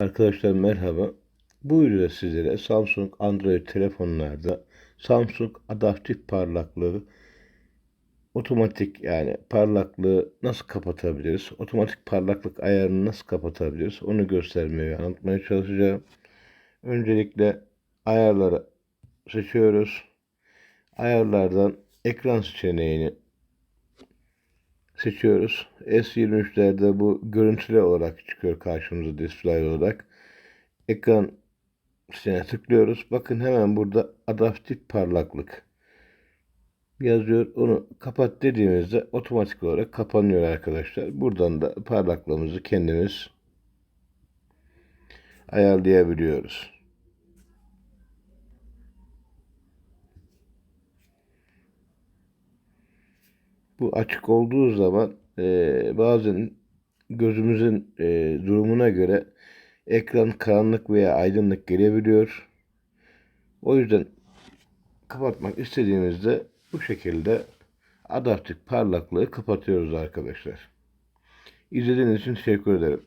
Arkadaşlar merhaba. Bu videoda sizlere Samsung Android telefonlarda Samsung adaptif parlaklığı otomatik yani parlaklığı nasıl kapatabiliriz? Otomatik parlaklık ayarını nasıl kapatabiliriz? Onu göstermeye anlatmaya çalışacağım. Öncelikle ayarları seçiyoruz. Ayarlardan ekran seçeneğini seçiyoruz. S23'lerde bu görüntülü olarak çıkıyor karşımıza display olarak. Ekran seçeneğine tıklıyoruz. Bakın hemen burada adaptif parlaklık yazıyor. Onu kapat dediğimizde otomatik olarak kapanıyor arkadaşlar. Buradan da parlaklığımızı kendimiz ayarlayabiliyoruz. Bu açık olduğu zaman e, bazen gözümüzün e, durumuna göre ekran karanlık veya aydınlık gelebiliyor. O yüzden kapatmak istediğimizde bu şekilde adaptif parlaklığı kapatıyoruz arkadaşlar. İzlediğiniz için teşekkür ederim.